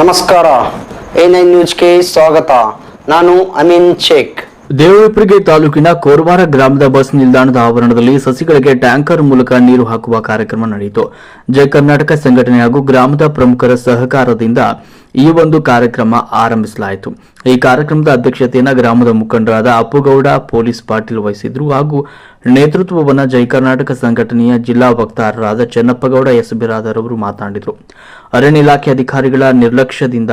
ನಮಸ್ಕಾರ. A nine ನ್ಯೂಸ್ಗೆ ಸ್ವಾಗತ. ನಾನು ಅಮೀನ್ ಶೇಖ್. ದೇವರಪುರಿಗೆ ತಾಲೂಕಿನ ಕೋರ್ವಾರ ಗ್ರಾಮದ ಬಸ್ ನಿಲ್ದಾಣದ ಆವರಣದಲ್ಲಿ ಸಸಿಗಳಿಗೆ ಟ್ಯಾಂಕರ್ ಮೂಲಕ ನೀರು ಹಾಕುವ ಕಾರ್ಯಕ್ರಮ ನಡೆಯಿತು. ಜಯ ಕರ್ನಾಟಕ ಸಂಘಟನೆ ಹಾಗೂ ಗ್ರಾಮದ ಪ್ರಮುಖರ ಸಹಕಾರದಿಂದ ಈ ಒಂದು ಕಾರ್ಯಕ್ರಮ ಆರಂಭಿಸಲಾಯಿತು. ಈ ಕಾರ್ಯಕ್ರಮದ ಅಧ್ಯಕ್ಷತೆಯನ್ನು ಗ್ರಾಮದ ಮುಖಂಡರಾದ ಅಪ್ಪುಗೌಡ ಪೊಲೀಸ್ ಪಾಟೀಲ್ ವಹಿಸಿದ್ರು ಹಾಗೂ ನೇತೃತ್ವವನ್ನು ಜೈ ಕರ್ನಾಟಕ ಸಂಘಟನೆಯ ಜಿಲ್ಲಾ ವಕ್ತಾರರಾದ ಚೆನ್ನಪ್ಪಗೌಡ ಎಸ್ ಬಿರಾದರ್ ಅವರು ಮಾತನಾಡಿದರು. ಅರಣ್ಯ ಇಲಾಖೆ ಅಧಿಕಾರಿಗಳ ನಿರ್ಲಕ್ಷ್ಯದಿಂದ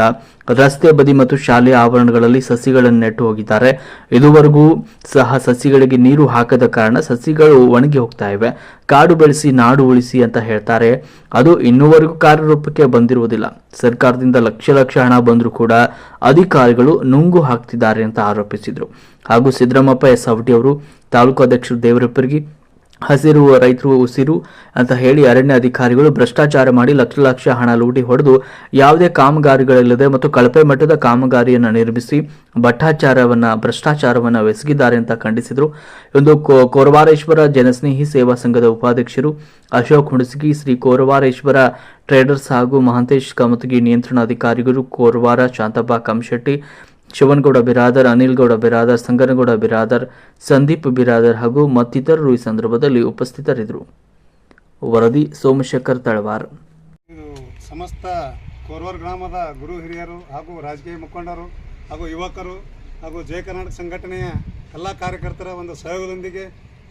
ರಸ್ತೆ ಬದಿ ಮತ್ತು ಶಾಲೆಯ ಆವರಣಗಳಲ್ಲಿ ಸಸಿಗಳನ್ನು ನೆಟ್ಟು ಹೋಗಿದ್ದಾರೆ. ಇದುವರೆಗೂ ಸಹ ಸಸಿಗಳಿಗೆ ನೀರು ಹಾಕದ ಕಾರಣ ಸಸಿಗಳು ಒಣಗಿ ಹೋಗ್ತಾ ಇವೆ. ಕಾಡು ಬೆಳೆಸಿ, ನಾಡು ಉಳಿಸಿ ಅಂತ ಹೇಳ್ತಾರೆ. ಅದು ಇನ್ನೂವರೆಗೂ ಕಾರ್ಯರೂಪಕ್ಕೆ ಬಂದಿರುವುದಿಲ್ಲ. ಸರ್ಕಾರದಿಂದ ಲಕ್ಷ ಲಕ್ಷ ಹಣ ಬಂದರೂ ಕೂಡ ಅಧಿಕಾರಿಗಳು ನುಂಗು ಹಾಕ್ತಿದ್ದಾರೆ ಅಂತ ಆರೋಪಿಸಿದರು. ಹಾಗೂ ಸಿದ್ದರಾಮಪ್ಪ ಎಸ್ ಅವಟಿ ಅವರು ತಾಲೂಕು ಅಧ್ಯಕ್ಷರು ದೇವರಪ್ಪರಿಗೆ ಹಸಿರು, ರೈತರು ಉಸಿರು ಅಂತ ಹೇಳಿ ಅರಣ್ಯ ಅಧಿಕಾರಿಗಳು ಭ್ರಷ್ಟಾಚಾರ ಮಾಡಿ ಲಕ್ಷ ಲಕ್ಷ ಹಣ ಲೂಟಿ ಹೊಡೆದು ಯಾವುದೇ ಕಾಮಗಾರಿಗಳಿಲ್ಲದೆ ಮತ್ತು ಕಳಪೆ ಮಟ್ಟದ ಕಾಮಗಾರಿಯನ್ನು ನಿರ್ಮಿಸಿ ಭಟ್ಟಾಚಾರವನ್ನ, ಭ್ರಷ್ಟಾಚಾರವನ್ನ ಎಸಗಿದ್ದಾರೆ ಅಂತ ಖಂಡಿಸಿದರು. ಒಂದು ಕೋರವಾರೇಶ್ವರ ಜನಸ್ನೇಹಿ ಸೇವಾ ಸಂಘದ ಉಪಾಧ್ಯಕ್ಷರು ಅಶೋಕ್ ಹುಣಸಗಿ, ಶ್ರೀ ಕೋರವಾರೇಶ್ವರ ಟ್ರೇಡರ್ಸ್ ಹಾಗೂ ಮಹಾಂತೇಶ್ ಕಮತಗಿ ನಿಯಂತ್ರಣ ಅಧಿಕಾರಿಗಳು ಕೋರವಾರ ಶಾಂತಪ್ಪ ಕಮಶೆಟ್ಟಿ ಶಿವನಗೌಡ ಬಿರಾದರ್ ಅನಿಲ್ ಗೌಡ ಬಿರಾದರ್, ಸಂಗನಗೌಡ ಬಿರಾದರ್, ಸಂದೀಪ್ ಬಿರಾದರ್ ಹಾಗೂ ಮತ್ತಿತರರು ಈ ಸಂದರ್ಭದಲ್ಲಿ ಉಪಸ್ಥಿತರಿದ್ದರು. ವರದಿ ಸೋಮಶೇಖರ್ ತಳವಾರ್. ಸಮಸ್ತ ಕೋರ್ವರ್ ಗ್ರಾಮದ ಗುರು ಹಿರಿಯರು ಹಾಗೂ ರಾಜಕೀಯ ಮುಖಂಡರು ಹಾಗೂ ಯುವಕರು ಹಾಗೂ ಜಯ ಕರ್ನಾಟಕ ಸಂಘಟನೆಯ ಎಲ್ಲ ಕಾರ್ಯಕರ್ತರ ಒಂದು ಸಹಯೋಗದೊಂದಿಗೆ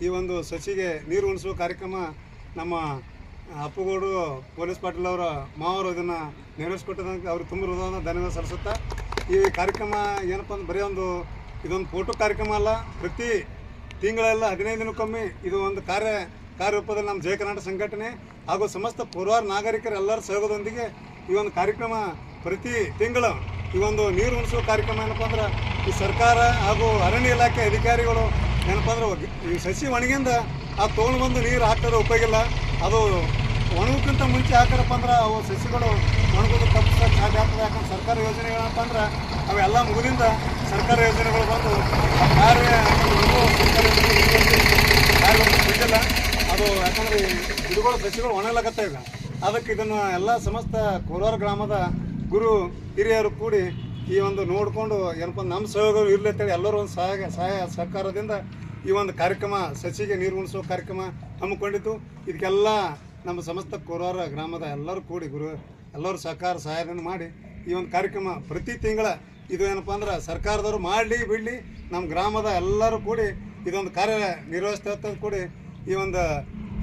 ಈ ಒಂದು ಸಸಿಗೆ ನೀರು ಉಣಿಸುವ ಕಾರ್ಯಕ್ರಮ ನಮ್ಮ ಅಪ್ಪುಗೌಡು ಪೊಲೀಸ್ ಪಾಟೀಲ್ ಅವರ ಮಾವರು ಇದನ್ನು ನೆರವೇರಿಸಿಕೊಟ್ಟದಕ್ಕೆ ಅವರು ತುಂಬ ಹೃದಯದ ಧನ್ಯವಾದ ಸಲ್ಲಿಸುತ್ತಾ ಈ ಕಾರ್ಯಕ್ರಮ ಏನಪ್ಪ ಅಂದ್ರೆ ಬರೀ ಒಂದು ಇದೊಂದು ಫೋಟೋ ಕಾರ್ಯಕ್ರಮ ಅಲ್ಲ, ಪ್ರತಿ ತಿಂಗಳೆಲ್ಲ ಹದಿನೈದು ದಿನಕ್ಕೊಮ್ಮೆ ಇದು ಒಂದು ಕಾರ್ಯ ಕಾರ್ಯರೂಪದಲ್ಲಿ ನಮ್ಮ ಜಯ ಕರ್ನಾಟಕ ಸಂಘಟನೆ ಹಾಗೂ ಸಮಸ್ತ ಪೂರ್ವಾರ ನಾಗರಿಕರ ಎಲ್ಲರ ಸಹಯೋಗದೊಂದಿಗೆ ಈ ಒಂದು ಕಾರ್ಯಕ್ರಮ ಪ್ರತಿ ತಿಂಗಳು ಈ ಒಂದು ನೀರು ಉಣಿಸುವ ಕಾರ್ಯಕ್ರಮ ಏನಪ್ಪ ಅಂದ್ರೆ ಈ ಸರ್ಕಾರ ಹಾಗೂ ಅರಣ್ಯ ಇಲಾಖೆ ಅಧಿಕಾರಿಗಳು ಏನಪ್ಪ ಅಂದ್ರೆ ಈ ಸಸಿ ಒಣಗಿಂದ ಆ ತೊಗೊಂಡು ಬಂದು ನೀರು ಹಾಕೋದು ಉಪಯೋಗಿಲ್ಲ ಅದು ಒಣಗೋಕ್ಕಿಂತ ಮುಂಚೆ ಹಾಕಾರಪ್ಪ ಅಂದ್ರೆ ಅವು ಸಸಿಗಳು ಒಣಗೋದು ತಪ್ಪಿಸ್ತ ಸಾಧ್ಯ ಆಗ್ತದೆ. ಯಾಕಂದ್ರೆ ಸರ್ಕಾರ ಯೋಜನೆಗಳಪ್ಪ ಅಂದ್ರೆ ಅವೆಲ್ಲ ಮುಗಿದಿಂದ ಸರ್ಕಾರ ಯೋಜನೆಗಳು ಬಂದು ಯಾರೇ ಅದು ಯಾಕಂದ್ರೆ ಗಿಡಗಳು, ಸಸಿಗಳು ಒಣಗಲಾಗತ್ತೆ ಈಗ ಅದಕ್ಕೆ ಇದನ್ನು ಎಲ್ಲ ಸಮಸ್ತ ಕೋಲಾರ ಗ್ರಾಮದ ಗುರು ಹಿರಿಯರು ಕೂಡಿ ಈ ಒಂದು ನೋಡಿಕೊಂಡು ಏನಪ್ಪ ನಮ್ಮ ಸಹಯೋಗ ಇರಲಿ ಅಂತೇಳಿ ಎಲ್ಲರೂ ಒಂದು ಸಹಾಯ ಸಹಾಯ ಸರ್ಕಾರದಿಂದ ಈ ಒಂದು ಕಾರ್ಯಕ್ರಮ ಸಸಿಗೆ ನೀರು ಉಣಿಸೋ ಕಾರ್ಯಕ್ರಮ ಹಮ್ಮಿಕೊಂಡಿತ್ತು ಇದಕ್ಕೆಲ್ಲ ನಮ್ಮ ಸಮಸ್ತ ಕೋರಾರ ಗ್ರಾಮದ ಎಲ್ಲರೂ ಕೂಡಿ ಗುರು, ಎಲ್ಲರೂ ಸಹಕಾರ ಸಹಾಯದಿಂದ ಮಾಡಿ ಈ ಒಂದು ಕಾರ್ಯಕ್ರಮ ಪ್ರತಿ ತಿಂಗಳ ಇದು ಏನಪ್ಪ ಅಂದ್ರೆ ಸರ್ಕಾರದವರು ಮಾಡಲಿ ಬಿಡಲಿ ನಮ್ಮ ಗ್ರಾಮದ ಎಲ್ಲರೂ ಕೂಡಿ ಇದೊಂದು ಕಾರ್ಯ ನಿರ್ವಹಿಸ್ತಾ ಕೂಡಿ ಈ ಒಂದು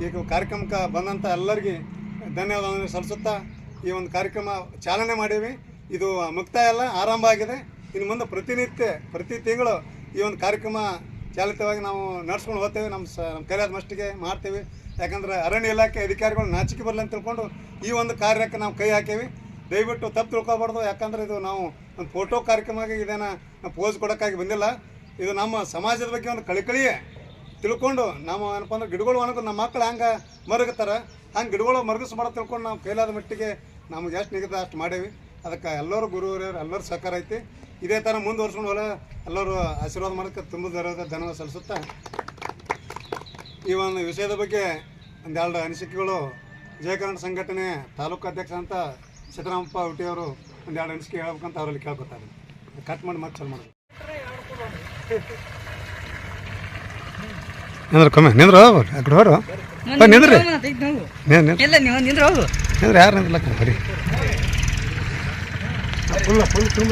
ಈ ಕಾರ್ಯಕ್ರಮಕ್ಕೆ ಬಂದಂಥ ಎಲ್ಲರಿಗೆ ಧನ್ಯವಾದವನ್ನು ಸಲ್ಲಿಸುತ್ತಾ ಈ ಒಂದು ಕಾರ್ಯಕ್ರಮ ಚಾಲನೆ ಮಾಡೀವಿ. ಇದು ಮುಕ್ತಾಯ ಅಲ್ಲ, ಆರಂಭ ಆಗಿದೆ. ಇನ್ನು ಮುಂದೆ ಪ್ರತಿನಿತ್ಯ, ಪ್ರತಿ ತಿಂಗಳು ಈ ಒಂದು ಕಾರ್ಯಕ್ರಮ ಚಾಲಿತವಾಗಿ ನಾವು ನಡೆಸ್ಕೊಂಡು ಹೋಗ್ತೇವೆ. ನಮ್ಮ ಸ, ನಮ್ಮ ಕೈಲಾದ ಮಷ್ಟಿಗೆ ಮಾಡ್ತೇವೆ. ಯಾಕಂದ್ರೆ ಅರಣ್ಯ ಇಲಾಖೆ ಅಧಿಕಾರಿಗಳು ನಾಚಿಕೆ ಬರಲಿ ಅಂತ ತಿಳ್ಕೊಂಡು ಈ ಒಂದು ಕಾರ್ಯಕ್ಕೆ ನಾವು ಕೈ ಹಾಕೇವಿ. ದಯವಿಟ್ಟು ತಪ್ಪು ತಿಳ್ಕೊಬಾರ್ದು. ಯಾಕಂದ್ರೆ ಇದು ನಾವು ಒಂದು ಫೋಟೋ ಕಾರ್ಯಕ್ರಮವಾಗಿ ಇದೇನ ಪೋಸ್ ಕೊಡೋಕ್ಕಾಗಿ ಬಂದಿಲ್ಲ. ಇದು ನಮ್ಮ ಸಮಾಜದ ಬಗ್ಗೆ ಒಂದು ಕಳಿಕಳಿಯೇ. ತಿಳ್ಕೊಂಡು ನಾವು ಏನಪ್ಪ ಅಂದ್ರೆ ಗಿಡಗಳು ಒಣಗ, ನಮ್ಮ ಮಕ್ಕಳು ಹಂಗೆ ಮರಗತ್ತಾರ. ಹಂಗೆ ಗಿಡಗಳು ಮರಗಿಸ್ಬಾರ್ದು ತಿಳ್ಕೊಂಡು ನಾವು ಕೈಲಾದ ಮಟ್ಟಿಗೆ ನಮ್ಗೆ ಎಷ್ಟು ನಿಗದ ಅಷ್ಟು ಮಾಡೇವಿ. ಅದಕ್ಕೆ ಎಲ್ಲರೂ ಗುರು ಎಲ್ಲರೂ ಸಹಕಾರ ಐತಿ. ಇದೇ ಥರ ಮುಂದುವರ್ಸ್ಕೊಂಡು ಹೋಗ ಎಲ್ಲರೂ ಆಶೀರ್ವಾದ ಮಾಡೋಕ್ಕೆ ತುಂಬ ಧನ್ಯವಾದ ಸಲ್ಲಿಸುತ್ತಾ ಈ ಒಂದು ವಿಷಯದ ಬಗ್ಗೆ ಒಂದೆರಡು ಅನಿಸಿಕೆಗಳು. ಜಯ ಕನ್ನಡ ಸಂಘಟನೆ ತಾಲೂಕು ಅಧ್ಯಕ್ಷ ಅಂತ ಸಿದ್ದರಾಮಪ್ಪ ಹುಟ್ಟಿಯವರು ಒಂದೆರಡು ಅನಿಸಿಕೆ ಹೇಳ್ಬೇಕಂತ ಅವರಲ್ಲಿ ಕೇಳ್ಕೊತಾರೆ. ಕಟ್ ಮಾಡಿ ಮತ್ತೆ ಚಾಲು ಮಾಡೋದು. ನಿಂದ್ರ ಕಮ್ಮಿ ನಿಂದ್ರ ಆ ಕಡೆ ಹೋರು ನಿಂದ್ರಿ. ನಿಂದ್ರ ಇಲ್ಲ ನೀವು ನಿಂದ್ರೆ ಯಾರು ನಿಂದ್ರಲ್ಲ ಬರೀ. ಫುಲ್ ಫುಲ್ ತುಂಬ